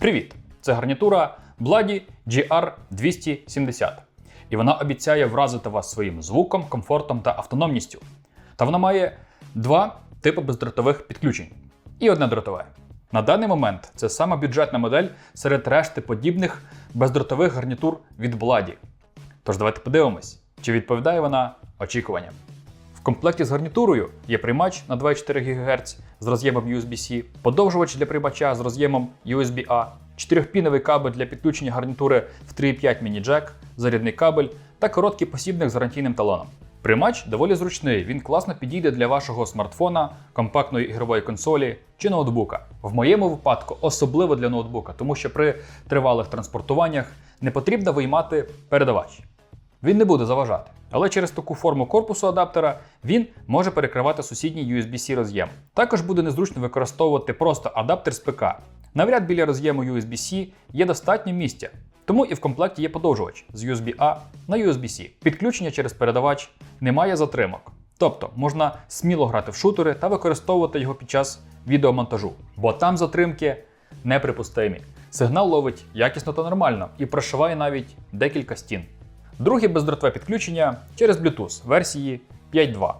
Привіт! Це гарнітура Bloody GR270. І вона обіцяє вразити вас своїм звуком, комфортом та автономністю. Та вона має два типи бездротових підключень і одне дротове. На даний момент це сама бюджетна модель серед решти подібних бездротових гарнітур від Bloody. Тож давайте подивимось, чи відповідає вона очікуванням. В комплекті з гарнітурою є приймач на 24 ГГц з роз'ємом USB-C, подовжувач для приймача з роз'ємом USB-A, 4-піновий кабель для підключення гарнітури в 3.5 міні-джек, зарядний кабель та короткий посібник з гарантійним талоном. Приймач доволі зручний, він класно підійде для вашого смартфона, компактної ігрової консолі чи ноутбука. В моєму випадку особливо для ноутбука, тому що при тривалих транспортуваннях не потрібно виймати передавач. Він не буде заважати. Але через таку форму корпусу адаптера він може перекривати сусідній USB-C роз'єм. Також буде незручно використовувати просто адаптер з ПК. Навряд біля роз'єму USB-C є достатньо місця, тому і в комплекті є подовжувач з USB-A на USB-C. Підключення через передавач немає затримок. Тобто можна сміло грати в шутери та використовувати його під час відеомонтажу, бо там затримки неприпустимі. Сигнал ловить якісно та нормально і прошиває навіть декілька стін. Друге бездротове підключення через Bluetooth версії 5.2.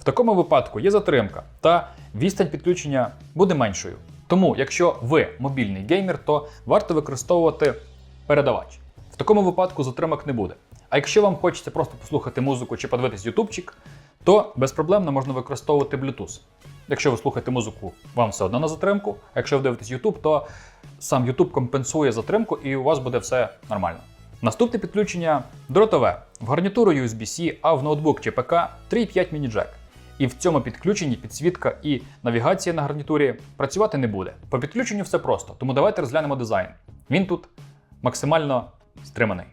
В такому випадку є затримка, та відстань підключення буде меншою. Тому, якщо ви мобільний геймер, то варто використовувати передавач. В такому випадку затримок не буде. А якщо вам хочеться просто послухати музику чи подивитись ютубчик, то безпроблемно можна використовувати Bluetooth. Якщо ви слухаєте музику, вам все одно на затримку. А якщо ви дивитесь YouTube, то сам YouTube компенсує затримку і у вас буде все нормально. Наступне підключення дротове в гарнітуру USB-C, а в ноутбук чи ПК 3.5 міні-джек. І в цьому підключенні підсвітка і навігація на гарнітурі працювати не буде. По підключенню все просто, тому давайте розглянемо дизайн. Він тут максимально стриманий.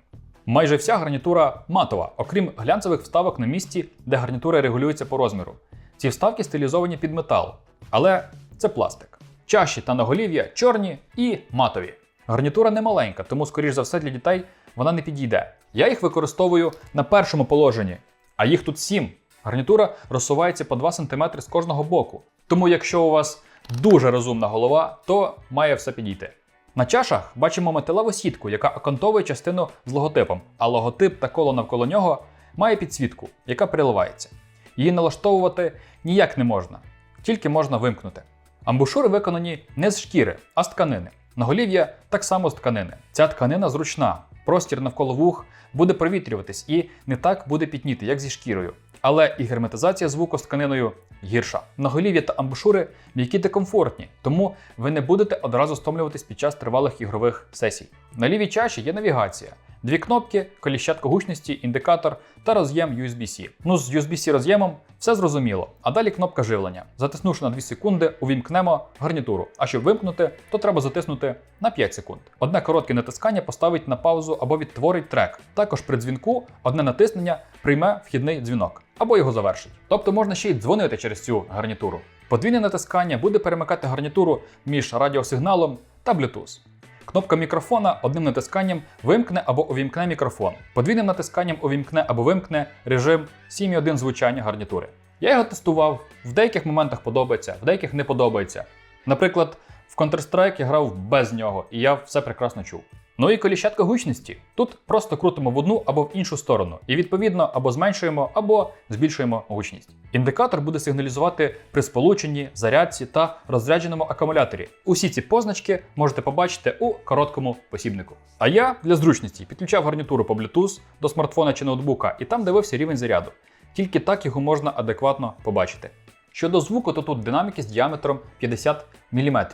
Майже вся гарнітура матова, окрім глянцевих вставок на місці, де гарнітура регулюється по розміру. Ці вставки стилізовані під метал, але це пластик. Чаші та наголів'я чорні і матові. Гарнітура не маленька, тому, скоріш за все, для дітей вона не підійде. Я їх використовую на першому положенні, а їх тут 7. Гарнітура розсувається по 2 см з кожного боку. Тому, якщо у вас дуже розумна голова, то має все підійти. На чашах бачимо металеву сітку, яка окантовує частину з логотипом, а логотип та коло навколо нього має підсвітку, яка переливається. Її налаштовувати ніяк не можна, тільки можна вимкнути. Амбушури виконані не з шкіри, а з тканини. Наголів'я так само з тканини. Ця тканина зручна, простір навколо вух буде провітрюватись і не так буде пітніти, як зі шкірою. Але і герметизація звуку з тканиною гірша. Наголів'я та амбушури м'які та комфортні, тому ви не будете одразу стомлюватись під час тривалих ігрових сесій. На лівій чаші є навігація. Дві кнопки, коліщатка гучності, індикатор та роз'єм USB-C. Ну, з USB-C роз'ємом все зрозуміло. А далі кнопка живлення. Затиснувши на 2 секунди, увімкнемо гарнітуру. А щоб вимкнути, то треба затиснути на 5 секунд. Одне коротке натискання поставить на паузу або відтворить трек. Також при дзвінку одне натиснення прийме вхідний дзвінок або його завершить. Тобто можна ще й дзвонити через цю гарнітуру. Подвійне натискання буде перемикати гарнітуру між радіосигналом та Bluetooth. Кнопка мікрофона одним натисканням вимкне або увімкне мікрофон. Подвійним натисканням увімкне або вимкне режим 7.1 звучання гарнітури. Я його тестував, в деяких моментах подобається, в деяких не подобається. Наприклад, в Counter-Strike я грав без нього, і я все прекрасно чув. Ну і коліщатка гучності. Тут просто крутимо в одну або в іншу сторону, і відповідно або зменшуємо, або збільшуємо гучність. Індикатор буде сигналізувати при сполученні, зарядці та розрядженому акумуляторі. Усі ці позначки можете побачити у короткому посібнику. А я для зручності підключав гарнітуру по Bluetooth до смартфона чи ноутбука і там дивився рівень заряду. Тільки так його можна адекватно побачити. Щодо звуку, то тут динаміки з діаметром 50 мм.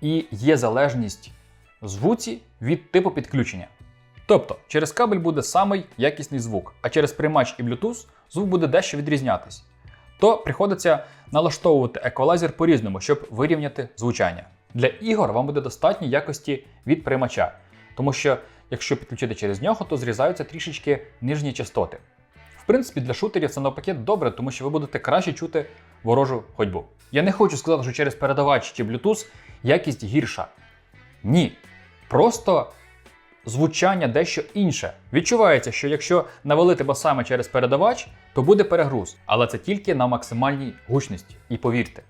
І є залежність звуці від типу підключення. Тобто, через кабель буде самий якісний звук, а через приймач і Bluetooth звук буде дещо відрізнятись. То приходиться налаштовувати еквалайзер по-різному, щоб вирівняти звучання. Для ігор вам буде достатньо якості від приймача, тому що якщо підключити через нього, то зрізаються трішечки нижні частоти. В принципі, для шутерів це навпаки добре, тому що ви будете краще чути ворожу ходьбу. Я не хочу сказати, що через передавач чи Bluetooth якість гірша. Ні. Просто звучання дещо інше. Відчувається, що якщо навалити басами через передавач, то буде перегруз. Але це тільки на максимальній гучності. І повірте,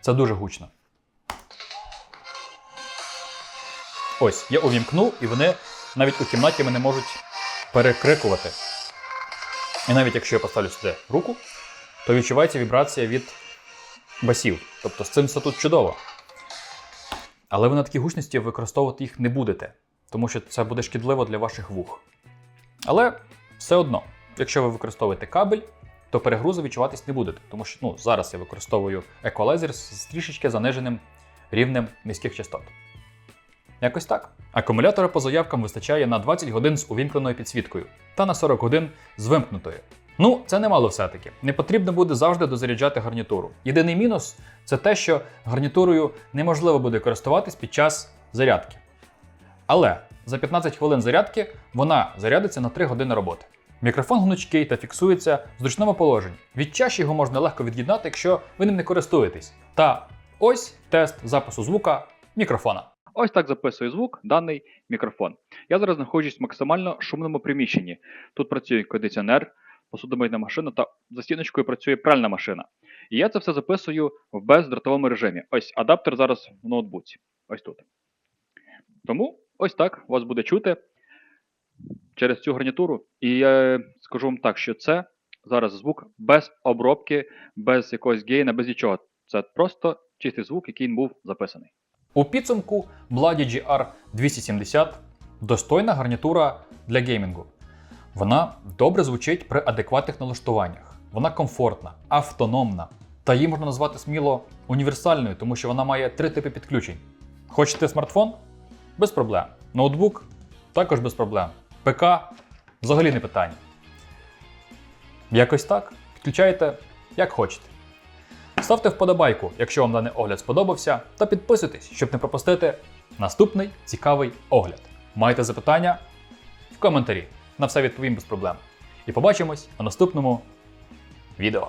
це дуже гучно. Ось, я увімкнув, і вони навіть у кімнаті мене можуть перекрикувати. І навіть якщо я поставлю сюди руку, то відчувається вібрація від басів. Тобто з цим все тут чудово. Але ви на такій гучності використовувати їх не будете, тому що це буде шкідливо для ваших вух. Але все одно, якщо ви використовуєте кабель, то перегрузу відчуватись не будете, тому що ну, зараз я використовую еквалайзер з трішечки заниженим рівнем низьких частот. Якось так. Акумулятора по заявкам вистачає на 20 годин з увімкненою підсвіткою та на 40 годин з вимкнутою. Ну, це немало все-таки. Не потрібно буде завжди дозаряджати гарнітуру. Єдиний мінус це те, що гарнітурою неможливо буде користуватись під час зарядки. Але за 15 хвилин зарядки вона зарядиться на 3 години роботи. Мікрофон гнучкий та фіксується в зручному положенні. Від чаші його можна легко від'єднати, якщо ви ним не користуєтесь. Та ось тест запису звука мікрофона. Ось так записує звук даний мікрофон. Я зараз знаходжусь в максимально шумному приміщенні. Тут працює кондиціонер, посудомийна машина та за стіночкою працює пральна машина. І я це все записую в бездротовому режимі. Ось адаптер зараз в ноутбуці. Ось тут. Тому ось так вас буде чути через цю гарнітуру. І я скажу вам так, що це зараз звук без обробки, без якогось гейна, без нічого. Це просто чистий звук, який був записаний. У підсумку Blady GR 270 достойна гарнітура для геймінгу. Вона добре звучить при адекватних налаштуваннях. Вона комфортна, автономна. Та її можна назвати сміло універсальною, тому що вона має три типи підключень. Хочете смартфон? Без проблем. Ноутбук також без проблем. ПК взагалі не питання. Якось так. Підключаєте як хочете. Ставте вподобайку, якщо вам даний огляд сподобався, та підписуйтесь, щоб не пропустити наступний цікавий огляд. Маєте запитання? В коментарі. На все відповім без проблем. І побачимось у наступному відео.